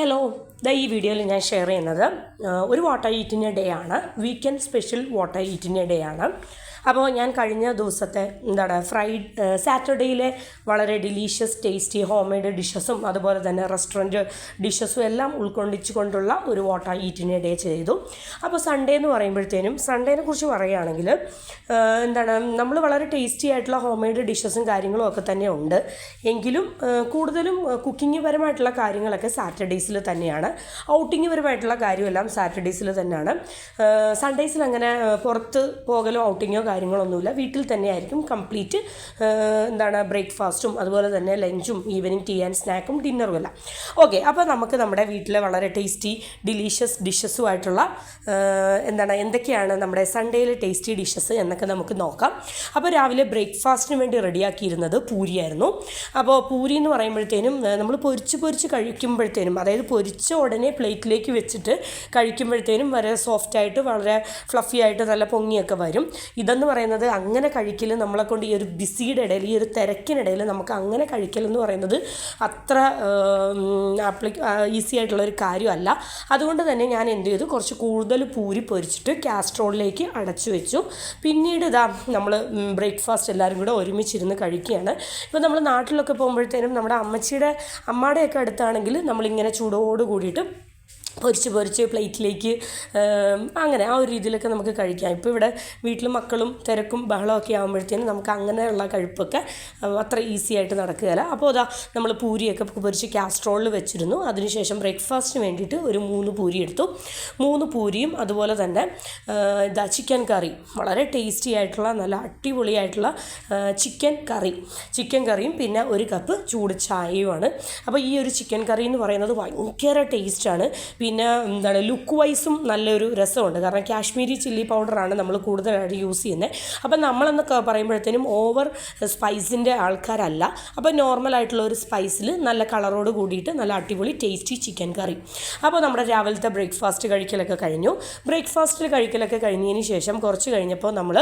Hello ദാ ഈ വീഡിയോയിൽ ഞാൻ ഷെയർ ചെയ്യുന്നത് ഒരു വാട്ടർ ഈറ്റിന്റെ ഡേ ആണ്. വീക്കെൻഡ് സ്പെഷ്യൽ വാട്ടർ ഈറ്റിന്റെ ഡേ ആണ്. അപ്പോൾ ഞാൻ കഴിഞ്ഞ ദിവസത്തെ എന്താണ് ഫ്രൈഡ് സാറ്റർഡേയിലെ വളരെ ഡിലീഷ്യസ് ടേസ്റ്റി ഹോം മെയ്ഡ് ഡിഷസും അതുപോലെ തന്നെ റെസ്റ്റോറന്റ് ഡിഷസും എല്ലാം ഉൾക്കൊണ്ടിച്ചുകൊണ്ടുള്ള ഒരു വാട്ടർ ഈറ്റിനെ ഡേ ചെയ്തു. അപ്പോൾ സൺഡേ എന്ന് പറയുമ്പോഴത്തേനും സൺഡേനെ കുറിച്ച് പറയുകയാണെങ്കിൽ എന്താണ് നമ്മൾ വളരെ ടേസ്റ്റി ആയിട്ടുള്ള ഹോം മെയ്ഡ് ഡിഷസും കാര്യങ്ങളും ഒക്കെ തന്നെ ഉണ്ട്. എങ്കിലും കൂടുതലും കുക്കിംഗ് പരമായിട്ടുള്ള കാര്യങ്ങളൊക്കെ സാറ്റർഡേസിൽ തന്നെയാണ്. ഔട്ടിംഗ് പരമായിട്ടുള്ള കാര്യമെല്ലാം സാറ്റർഡേസിൽ തന്നെയാണ്. സൺഡേസിൽ അങ്ങനെ പുറത്ത് പോകലോ ഔട്ടിങ്ങോ കാര്യങ്ങളൊന്നുമില്ല. വീട്ടിൽ തന്നെയായിരിക്കും കംപ്ലീറ്റ് എന്താണ് ബ്രേക്ക്ഫാസ്റ്റും അതുപോലെ തന്നെ ലഞ്ചും ഈവനിങ് ടീ ആൻഡ് സ്നാക്കും ഡിന്നറും എല്ലാം. ഓക്കെ അപ്പോൾ നമുക്ക് നമ്മുടെ വീട്ടിലെ വളരെ ടേസ്റ്റി ഡിലീഷ്യസ് ഡിഷസുമായിട്ടുള്ള എന്താണ് എന്തൊക്കെയാണ് നമ്മുടെ സൺഡേയിലെ ടേസ്റ്റി ഡിഷസ് എന്നൊക്കെ നമുക്ക് നോക്കാം. അപ്പോൾ രാവിലെ ബ്രേക്ക്ഫാസ്റ്റിന് വേണ്ടി റെഡിയാക്കിയിരുന്നത് പൂരിയായിരുന്നു. അപ്പോൾ പൂരി എന്ന് പറയുമ്പോഴത്തേനും നമ്മൾ പൊരിച്ച് പൊരിച്ച് കഴിക്കുമ്പോഴത്തേനും അതായത് പൊരിച്ച ഉടനെ പ്ലേറ്റിലേക്ക് വെച്ചിട്ട് കഴിക്കുമ്പോഴത്തേനും വളരെ സോഫ്റ്റായിട്ട് വളരെ ഫ്ലഫി ആയിട്ട് നല്ല പൊങ്ങിയൊക്കെ വരും. ഇതെന്ന് പറയുന്നത് അങ്ങനെ കഴിക്കൽ നമ്മളെ കൊണ്ട് ഈ ഒരു ബിസിയുടെ ഇടയിൽ ഈ ഒരു തിരക്കിനിടയിൽ നമുക്ക് അങ്ങനെ കഴിക്കൽ എന്ന് പറയുന്നത് അത്ര ആപ്ലി ഈസി ആയിട്ടുള്ള ഒരു കാര്യമല്ല. അതുകൊണ്ട് തന്നെ ഞാൻ എന്ത് ചെയ്തു? കുറച്ച് കൂടുതൽ പൂരി പൊരിച്ചിട്ട് കാസ്ട്രോളിലേക്ക് അടച്ചു വെച്ചു. പിന്നീട് ഇതാ നമ്മൾ ബ്രേക്ക്ഫാസ്റ്റ് എല്ലാവരും കൂടെ ഒരുമിച്ചിരുന്ന് കഴിക്കുകയാണ്. ഇപ്പോൾ നമ്മൾ നാട്ടിലൊക്കെ പോകുമ്പോഴത്തേനും നമ്മുടെ അമ്മച്ചിയുടെ അമ്മയുടെയൊക്കെ അടുത്താണെങ്കിൽ നമ്മളിങ്ങനെ ചൂടോട് കൂടിയിട്ട് പൊരിച്ച് പൊരിച്ച് പ്ലേറ്റിലേക്ക് അങ്ങനെ ആ ഒരു രീതിയിലൊക്കെ നമുക്ക് കഴിക്കാം. ഇപ്പോൾ ഇവിടെ വീട്ടിൽ മക്കളും തിരക്കും ബഹളമൊക്കെ ആകുമ്പോഴത്തേനും നമുക്ക് അങ്ങനെയുള്ള കഴിപ്പൊക്കെ അത്ര ഈസി ആയിട്ട് നടക്കുകയില്ല. അപ്പോൾ അതാ നമ്മൾ പൂരിയൊക്കെ പൊരിച്ച് കാസ്ട്രോളിൽ വെച്ചിരുന്നു. അതിനുശേഷം ബ്രേക്ക്ഫാസ്റ്റിന് വേണ്ടിയിട്ട് ഒരു മൂന്ന് പൂരി എടുത്തു. മൂന്ന് പൂരിയും അതുപോലെ തന്നെ ഇതാ ചിക്കൻ കറി. വളരെ ടേസ്റ്റി ആയിട്ടുള്ള നല്ല അടിപൊളിയായിട്ടുള്ള ചിക്കൻ കറി. ചിക്കൻ കറിയും പിന്നെ ഒരു കപ്പ് ചൂട് ചായയുമാണ്. അപ്പോൾ ഈ ഒരു ചിക്കൻ കറി എന്ന് പറയുന്നത് ഭയങ്കര ടേസ്റ്റാണ്. പിന്നെ എന്താണ് ലുക്ക് വൈസും നല്ലൊരു രസമുണ്ട്. കാരണം കാശ്മീരി ചില്ലി പൗഡറാണ് നമ്മൾ കൂടുതലായിട്ട് യൂസ് ചെയ്യുന്നത് അപ്പം നമ്മളെന്നൊക്കെ പറയുമ്പോഴത്തേനും ഓവർ സ്പൈസിന്റെ ആൾക്കാരല്ല. അപ്പോൾ നോർമലായിട്ടുള്ള ഒരു സ്പൈസിൽ നല്ല കളറോട് കൂടിയിട്ട് നല്ല അടിപൊളി ടേസ്റ്റി ചിക്കൻ കറി അപ്പോൾ നമ്മുടെ രാവിലത്തെ ബ്രേക്ക്ഫാസ്റ്റ് കഴിക്കലൊക്കെ കഴിഞ്ഞു. ബ്രേക്ക്ഫാസ്റ്റിൽ കഴിക്കലൊക്കെ കഴിഞ്ഞതിന് ശേഷം കുറച്ച് കഴിഞ്ഞപ്പോൾ നമ്മൾ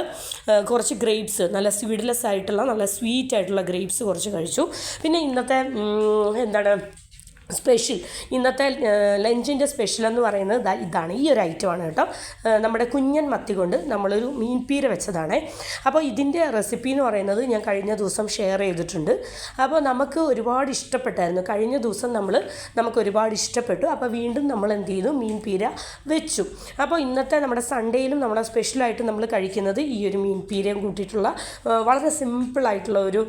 കുറച്ച് ഗ്രേപ്സ് നല്ല സ്വീഡ്ലെസ് ആയിട്ടുള്ള നല്ല സ്വീറ്റ് ആയിട്ടുള്ള ഗ്രേപ്സ് കുറച്ച് കഴിച്ചു. പിന്നെ ഇന്നത്തെ എന്താണ് സ്പെഷ്യൽ. ഇന്നത്തെ ലഞ്ചിന്റെ സ്പെഷ്യൽ എന്ന് പറയുന്നത് ഇതാണ്. ഈ ഒരു ഐറ്റം ആണ് കേട്ടോ. നമ്മുടെ കുഞ്ഞൻ മത്തി കൊണ്ട് നമ്മളൊരു മീൻപീര വെച്ചതാണ്. അപ്പോൾ ഇതിന്റെ റെസിപ്പി എന്ന് പറയുന്നത് ഞാൻ കഴിഞ്ഞ ദിവസം ഷെയർ ചെയ്തിട്ടുണ്ട്. അപ്പോൾ നമുക്ക് ഒരുപാട് ഇഷ്ടപ്പെട്ടായിരുന്നു. കഴിഞ്ഞ ദിവസം നമ്മൾ നമുക്ക് ഒരുപാട് ഇഷ്ടപ്പെട്ടു. അപ്പോൾ വീണ്ടും നമ്മൾ എന്ത് ചെയ്തു? മീൻപീര വെച്ചു. അപ്പോൾ ഇന്നത്തെ നമ്മുടെ സൺഡേയിലും നമ്മുടെ സ്പെഷ്യലായിട്ട് നമ്മൾ കഴിക്കുന്നത് ഈ ഒരു മീൻപീരയും കൂട്ടിയിട്ടുള്ള ആ, വളരെ സിമ്പിളായിട്ടുള്ള ഒരു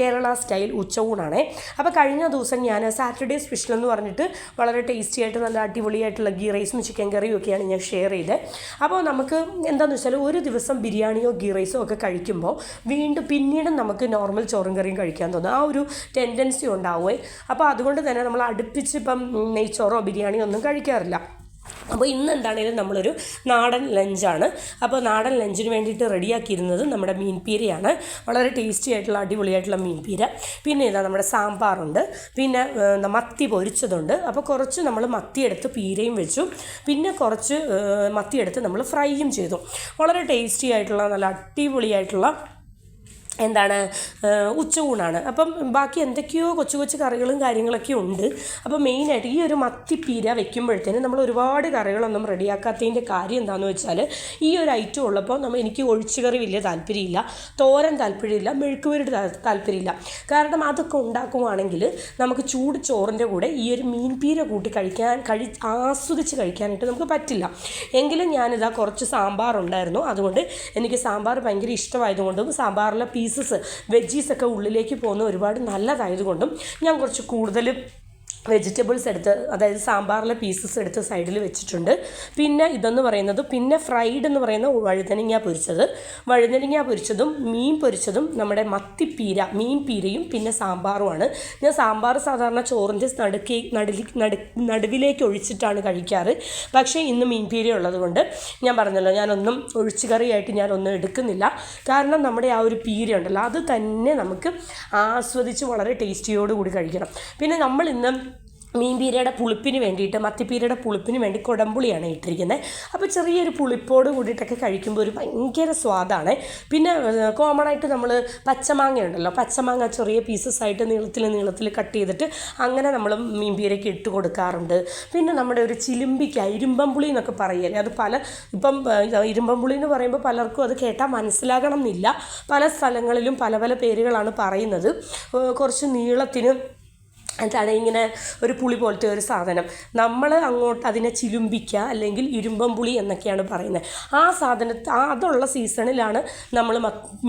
കേരള സ്റ്റൈൽ ഉച്ചവൂണാണ് അപ്പോൾ കഴിഞ്ഞ ദിവസം ഞാൻ സാറ്റർഡേ സ്പെഷ്യൽ എന്ന് പറഞ്ഞിട്ട് വളരെ ടേസ്റ്റി ആയിട്ട് നല്ല അടിപൊളിയായിട്ടുള്ള ഗീ റൈസും ചിക്കൻ കറിയും ഒക്കെയാണ് ഞാൻ ഷെയർ ചെയ്തത് അപ്പോൾ നമുക്ക് എന്താണെന്ന് വെച്ചാൽ ഒരു ദിവസം ബിരിയാണിയോ ഗീ റൈസോ ഒക്കെ കഴിക്കുമ്പോൾ വീണ്ടും പിന്നീട് നമുക്ക് നോർമൽ ചോറും കറിയും കഴിക്കാൻ തോന്നും. ആ ഒരു ടെൻഡൻസി ഉണ്ടാവുമേ അപ്പോൾ അതുകൊണ്ട് തന്നെ നമ്മൾ അടുപ്പിച്ച് ഇപ്പം നെയ്ച്ചോറോ ബിരിയാണിയോ ഒന്നും കഴിക്കാറില്ല. അപ്പോൾ ഇന്ന് എന്താണേലും നമ്മളൊരു നാടൻ ലഞ്ചാണ്. അപ്പോൾ നാടൻ ലഞ്ചിന് വേണ്ടിയിട്ട് റെഡിയാക്കിയിരുന്നത് നമ്മുടെ മീൻപീരയാണ്. വളരെ ടേസ്റ്റി ആയിട്ടുള്ള അടിപൊളിയായിട്ടുള്ള മീൻപീര. പിന്നെ ഇതാ നമ്മുടെ സാമ്പാറുണ്ട്. പിന്നെ മത്തി പൊരിച്ചതുണ്ട്. അപ്പോൾ കുറച്ച് നമ്മൾ മത്തി എടുത്ത് പീരയും വെച്ചു. പിന്നെ കുറച്ച് മത്തി എടുത്ത് നമ്മൾ ഫ്രൈയും ചെയ്തു. വളരെ ടേസ്റ്റി ആയിട്ടുള്ള നല്ല അടിപൊളിയായിട്ടുള്ള എന്താണ് ഉച്ചയൂണാണ് അപ്പം ബാക്കി എന്തൊക്കെയോ കൊച്ചു കൊച്ചു കറികളും കാര്യങ്ങളൊക്കെ ഉണ്ട്. അപ്പം മെയിനായിട്ട് ഈ ഒരു മത്തിപ്പീര വെക്കുമ്പോഴത്തേനും നമ്മൾ ഒരുപാട് കറികളൊന്നും റെഡിയാക്കാത്തതിന്റെ കാര്യം എന്താണെന്ന് വെച്ചാൽ ഈ ഒരു ഐറ്റം ഉള്ളപ്പോൾ നമ്മൾ എനിക്ക് ഒഴിച്ചുകറി വലിയ താല്പര്യമില്ല. തോരൻ താല്പര്യമില്ല. മെഴുക്കുവരട്ടി താ- താല്പര്യമില്ല. കാരണം അതൊക്കെ ഉണ്ടാക്കുവാണെങ്കിൽ നമുക്ക് ചൂട് ചോറിന്റെ കൂടെ ഈ ഒരു മീൻപീര കൂട്ടി കഴിക്കാൻ കഴി ആസ്വദിച്ച് കഴിക്കാനായിട്ട് നമുക്ക് പറ്റില്ല. എങ്കിലും ഞാനിതാ കുറച്ച് സാമ്പാർ ഉണ്ടായിരുന്നു അതുകൊണ്ട് എനിക്ക് സാമ്പാർ ഭയങ്കര ഇഷ്ടമായതുകൊണ്ടും സാമ്പാറിലെ പീസസ് വെജീസൊക്കെ ഉള്ളിലേക്ക് പോകുന്ന ഒരുപാട് നല്ലതായതുകൊണ്ടും ഞാൻ കുറച്ച് കൂടുതൽ വെജിറ്റബിൾസ് എടുത്ത് അതായത് സാമ്പാറിലെ പീസസ് എടുത്ത് സൈഡിൽ വെച്ചിട്ടുണ്ട്. പിന്നെ ഇതെന്ന് പറയുന്നത് പിന്നെ ഫ്രൈഡ് എന്ന് പറയുന്ന വഴുതനങ്ങ പൊരിച്ചത്. വഴുതനങ്ങ പൊരിച്ചതും മീൻ പൊരിച്ചതും നമ്മുടെ മത്തിപ്പീര മീൻ പീരയും പിന്നെ സാമ്പാറുമാണ്. ഞാൻ സാമ്പാർ സാധാരണ ചോറിന്റെ നടുക്കി നടുലി നടു നടുവിലേക്ക് ഒഴിച്ചിട്ടാണ് കഴിക്കാറ്. പക്ഷേ ഇന്ന് മീൻ പീര ഉള്ളത് കൊണ്ട് ഞാൻ പറഞ്ഞല്ലോ ഞാനൊന്നും ഒഴിച്ചു കറിയായിട്ട് ഞാനൊന്നും എടുക്കുന്നില്ല. കാരണം നമ്മുടെ ആ ഒരു പീര ഉണ്ടല്ലോ അത് തന്നെ നമുക്ക് ആസ്വദിച്ച് വളരെ ടേസ്റ്റിയോടുകൂടി കഴിക്കണം. പിന്നെ നമ്മൾ ഇന്ന് മീൻപീരയുടെ പുളിപ്പിന് വേണ്ടിയിട്ട് മത്തിപ്പീരയുടെ പുളിപ്പിന് വേണ്ടി കുടംപുളിയാണ് ഇട്ടിരിക്കുന്നത്. അപ്പോൾ ചെറിയൊരു പുളിപ്പോട് കൂടിയിട്ടൊക്കെ കഴിക്കുമ്പോൾ ഒരു ഭയങ്കര സ്വാദാണ്. പിന്നെ കോമൺ ആയിട്ട് നമ്മൾ പച്ചമാങ്ങ ഉണ്ടല്ലോ പച്ചമാങ്ങ ചെറിയ പീസസ് ആയിട്ട് നീളത്തിൽ നീളത്തിൽ കട്ട് ചെയ്തിട്ട് അങ്ങനെ നമ്മൾ മീൻപീരയ്ക്ക് ഇട്ട് കൊടുക്കാറുണ്ട്. പിന്നെ നമ്മുടെ ഒരു ചിലുമ്പിക്ക ഇരുമ്പമ്പുളി എന്നൊക്കെ പറയല്ലേ അത് പല ഇപ്പം ഇരുമ്പം പുളി എന്ന് പറയുമ്പോൾ പലർക്കും അത് കേട്ടാൽ മനസ്സിലാകണം എന്നില്ല. പല സ്ഥലങ്ങളിലും പല പല പേരുകളാണ് പറയുന്നത്. കുറച്ച് നീളത്തിന് എന്താണ് ഇങ്ങനെ ഒരു പുളി പോലത്തെ ഒരു സാധനം. നമ്മൾ അങ്ങോട്ട് അതിനെ ചിലുമ്പിക്കുക അല്ലെങ്കിൽ ഇരുമ്പം പുളി എന്നൊക്കെയാണ് പറയുന്നത്. ആ സാധനത്തെ അതുള്ള സീസണിലാണ് നമ്മൾ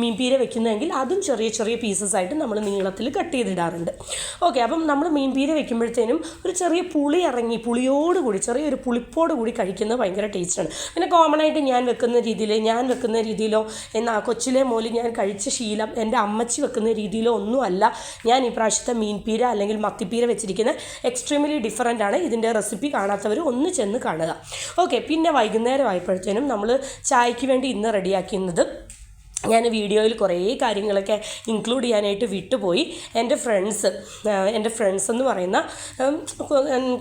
മീൻപീര വെക്കുന്നതെങ്കിൽ അതും ചെറിയ ചെറിയ പീസസ് ആയിട്ട് നമ്മൾ നീളത്തിൽ കട്ട് ചെയ്തിടാറുണ്ട്. ഓക്കെ അപ്പം നമ്മൾ മീൻപീര വെക്കുമ്പോഴത്തേനും ഒരു ചെറിയ പുളി ഇറങ്ങി പുളിയോട് കൂടി ചെറിയൊരു പുളിപ്പോട് കൂടി കഴിക്കുന്നത് ഭയങ്കര ടേസ്റ്റാണ് പിന്നെ കോമൺ ആയിട്ട് ഞാൻ വെക്കുന്ന രീതിയിൽ ഞാൻ വെക്കുന്ന രീതിയിലോ എന്നാ കൊച്ചിലെ മോലി ഞാൻ കഴിച്ച ശീലം എന്റെ അമ്മച്ചി വെക്കുന്ന രീതിയിലോ ഒന്നുമല്ല. ഞാൻ ഈ പ്രാവശ്യത്തെ മീൻപീര അല്ലെങ്കിൽ മത്തിപ്പീര വെച്ചിരിക്കുന്നത് എക്സ്ട്രീംലി ഡിഫറന്റ് ആണ് ഇതിന്റെ റെസിപ്പി കാണാത്തവർ ഒന്ന് ചെന്ന് കാണുക. ഓക്കെ പിന്നെ വൈകുന്നേരം ആയപ്പോഴത്തേനും നമ്മൾ ചായക്ക് വേണ്ടി ഇന്ന് റെഡിയാക്കുന്നത് ഞാൻ വീഡിയോയിൽ കുറേ കാര്യങ്ങളൊക്കെ ഇൻക്ലൂഡ് ചെയ്യാനായിട്ട് വിട്ടുപോയി. എന്റെ ഫ്രണ്ട്സ് എന്റെ ഫ്രണ്ട്സ് എന്ന് പറയുന്ന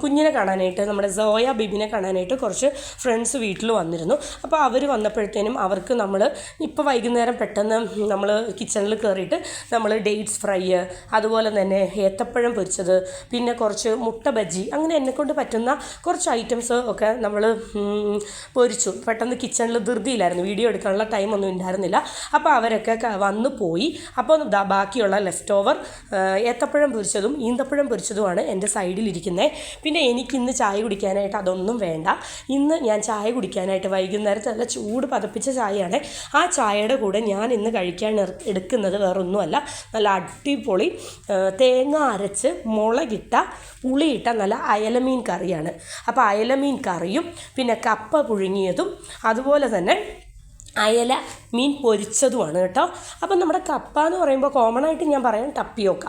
കുഞ്ഞിനെ കാണാനായിട്ട് നമ്മുടെ സോയ ബിബിനെ കാണാനായിട്ട് കുറച്ച് ഫ്രണ്ട്സ് വീട്ടിൽ വന്നിരുന്നു. അപ്പോൾ അവർ വന്നപ്പോഴത്തേനും അവർക്ക് നമ്മൾ ഇപ്പോൾ വൈകുന്നേരം പെട്ടെന്ന് നമ്മൾ കിച്ചണിൽ കയറിയിട്ട് നമ്മൾ ഡേറ്റ്സ് ഫ്രൈ അതുപോലെ തന്നെ ഏത്തപ്പഴം പൊരിച്ചത് പിന്നെ കുറച്ച് മുട്ട ബജ്ജി അങ്ങനെ എന്നെക്കൊണ്ട് പറ്റുന്ന കുറച്ച് ഐറ്റംസ് ഒക്കെ നമ്മൾ പൊരിച്ചു. പെട്ടെന്ന് കിച്ചണിൽ ധൃതിയിലായിരുന്നു. വീഡിയോ എടുക്കാനുള്ള ടൈമൊന്നും ഉണ്ടായിരുന്നില്ല. അപ്പോൾ അവരൊക്കെ വന്നു പോയി. അപ്പോൾ ബാക്കിയുള്ള ലെഫ്റ്റ് ഓവർ ഏത്തപ്പഴം പൊരിച്ചതും ഈന്തപ്പഴം പൊരിച്ചതുമാണ് എന്റെ സൈഡിലിരിക്കുന്നത് പിന്നെ എനിക്കിന്ന് ചായ കുടിക്കാനായിട്ട് അതൊന്നും വേണ്ട. ഇന്ന് ഞാൻ ചായ കുടിക്കാനായിട്ട് വൈകുന്നേരത്തെ നല്ല ചൂട് പതപ്പിച്ച ചായയാണ്. ആ ചായയുടെ കൂടെ ഞാൻ ഇന്ന് കഴിക്കാൻ എടുക്കുന്നത് വേറൊന്നുമല്ല. നല്ല അടിപൊളി തേങ്ങ അരച്ച് മുളകിട്ട പുളിയിട്ട നല്ല അയലമീൻ കറിയാണ്. അപ്പോൾ അയലമീൻ കറിയും പിന്നെ കപ്പ പുഴുങ്ങിയതും അതുപോലെ തന്നെ അയല മീൻ പൊരിച്ചതുമാണ് കേട്ടോ. അപ്പം നമ്മുടെ കപ്പ എന്ന് പറയുമ്പോൾ കോമൺ ആയിട്ട് ഞാൻ പറയാം ടപ്പിയോക്ക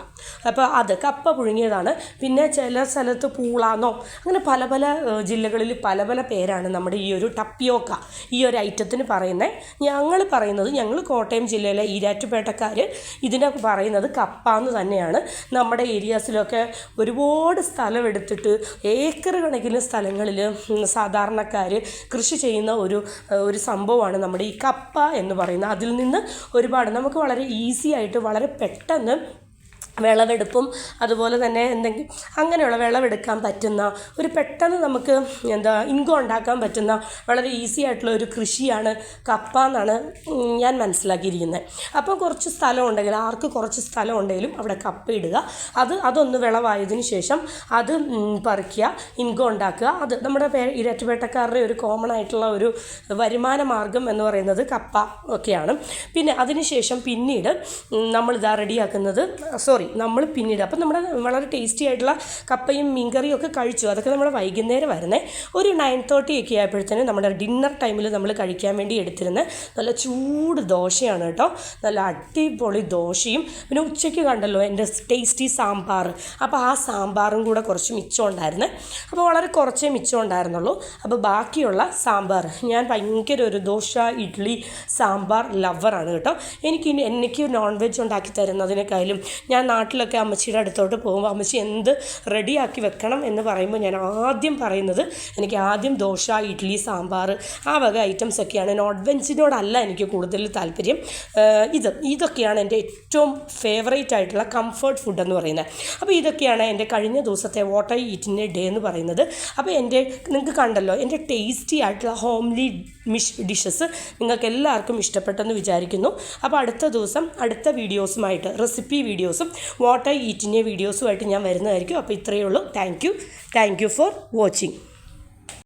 അപ്പോൾ അത് കപ്പ പുഴുങ്ങിയതാണ്. പിന്നെ ചില സ്ഥലത്ത് പൂളാന്നോ അങ്ങനെ പല പല ജില്ലകളിൽ പല പല പേരാണ് നമ്മുടെ ഈ ഒരു ടപ്പിയോക്ക ഈ ഒരു ഐറ്റത്തിന് പറയുന്നത്. ഞങ്ങൾ പറയുന്നത് ഞങ്ങൾ കോട്ടയം ജില്ലയിലെ ഈരാറ്റുപേട്ടക്കാർ ഇതിനെ പറയുന്നത് കപ്പ എന്ന് തന്നെയാണ്. നമ്മുടെ ഏരിയാസിലൊക്കെ ഒരുപാട് സ്ഥലം എടുത്തിട്ട് ഏക്കർ കണക്കിന് സ്ഥലങ്ങളിൽ സാധാരണക്കാർ കൃഷി ചെയ്യുന്ന ഒരു ഒരു സംഭവമാണ് നമ്മുടെ ഈ കപ്പ എന്ന് പറയുന്നത്. അതിൽ നിന്ന് ഒരുപാട് നമുക്ക് വളരെ ഈസി ആയിട്ട് വളരെ പെട്ടെന്ന് വിളവെടുപ്പും അതുപോലെ തന്നെ എന്തെങ്കിലും അങ്ങനെയുള്ള വിളവെടുക്കാൻ പറ്റുന്ന ഒരു പെട്ടെന്ന് നമുക്ക് എന്താ ഇൻകം ഉണ്ടാക്കാൻ പറ്റുന്ന വളരെ ഈസി ആയിട്ടുള്ള ഒരു കൃഷിയാണ് കപ്പ എന്നാണ് ഞാൻ മനസ്സിലാക്കിയിരിക്കുന്നത്. അപ്പോൾ കുറച്ച് സ്ഥലം ഉണ്ടെങ്കിൽ ആർക്ക് കുറച്ച് സ്ഥലം ഉണ്ടെങ്കിലും അവിടെ കപ്പ ഇടുക. അത് അതൊന്ന് വിളവായതിനു ശേഷം അത് പറിക്കുക ഇൻകം ഉണ്ടാക്കുക. അത് നമ്മുടെ പേ ഇരറ്റുപേട്ടക്കാരുടെ ഒരു കോമൺ ആയിട്ടുള്ള ഒരു വരുമാന മാർഗം എന്ന് പറയുന്നത് കപ്പ ഒക്കെയാണ്. പിന്നെ അതിനുശേഷം പിന്നീട് നമ്മളിതാ റെഡിയാക്കുന്നത് സോറി നമ്മൾ പിന്നീട് അപ്പം നമ്മുടെ വളരെ ടേസ്റ്റി ആയിട്ടുള്ള കപ്പയും മീൻകറിയും ഒക്കെ കഴിച്ചു. അതൊക്കെ നമ്മൾ വൈകുന്നേരം വരുന്നത് ഒരു നയൻ തേർട്ടി ഒക്കെ ആയപ്പോഴത്തേനും നമ്മുടെ ഡിന്നർ ടൈമിൽ നമ്മൾ കഴിക്കാൻ വേണ്ടി എടുത്തിരുന്ന നല്ല ചൂട് ദോശയാണ് കേട്ടോ. നല്ല അടിപൊളി ദോശയും. പിന്നെ ഉച്ചയ്ക്ക് കണ്ടല്ലോ എന്റെ ടേസ്റ്റി സാമ്പാർ. അപ്പോൾ ആ സാമ്പാറും കൂടെ കുറച്ച് മിച്ചം ഉണ്ടായിരുന്നു. അപ്പോൾ വളരെ കുറച്ചേ മിച്ചം ഉണ്ടായിരുന്നുള്ളൂ. അപ്പോൾ ബാക്കിയുള്ള സാമ്പാർ. ഞാൻ ഭയങ്കര ഒരു ദോശ ഇഡ്ഡലി സാമ്പാർ ലവറാണ് കേട്ടോ. എനിക്ക് എനിക്ക് നോൺ വെജ് ഉണ്ടാക്കി തരുന്നതിനേക്കാളും ഞാൻ നാട്ടിലൊക്കെ അമ്മച്ചിയുടെ അടുത്തോട്ട് പോകുമ്പോൾ അമ്മച്ചി എന്ത് റെഡിയാക്കി വെക്കണം എന്ന് പറയുമ്പോൾ ഞാൻ ആദ്യം പറയുന്നത് എനിക്ക് ആദ്യം ദോശ ഇഡ്ഡലി സാമ്പാർ ആ വക ഐറ്റംസ് ഒക്കെയാണ് നോൺ വെജിനോടല്ല എനിക്ക് കൂടുതൽ താല്പര്യം. ഇത് ഇതൊക്കെയാണ് എന്റെ ഏറ്റവും ഫേവറേറ്റ് ആയിട്ടുള്ള കംഫർട്ട് ഫുഡ് എന്ന് പറയുന്നത്. അപ്പോൾ ഇതൊക്കെയാണ് എന്റെ കഴിഞ്ഞ ദിവസത്തെ വാട്ട് ഐ ഈറ്റിന്റെ ഡേ എന്ന് പറയുന്നത്. അപ്പോൾ എന്റെ നിങ്ങൾക്ക് കണ്ടല്ലോ എന്റെ ടേസ്റ്റി ആയിട്ടുള്ള ഹോംലി മിഷ് ഡിഷസ് നിങ്ങൾക്ക് എല്ലാവർക്കും ഇഷ്ടപ്പെട്ടെന്ന് വിചാരിക്കുന്നു. അപ്പോൾ അടുത്ത ദിവസം അടുത്ത വീഡിയോസുമായിട്ട് റെസിപ്പി വീഡിയോസും വാട്ടർ ഈറ്റിന്റെ വീഡിയോസുമായിട്ട് ഞാൻ വരുന്നതായിരിക്കും. അപ്പോൾ ഇത്രയേ ഉള്ളൂ. Thank you. Thank you for watching.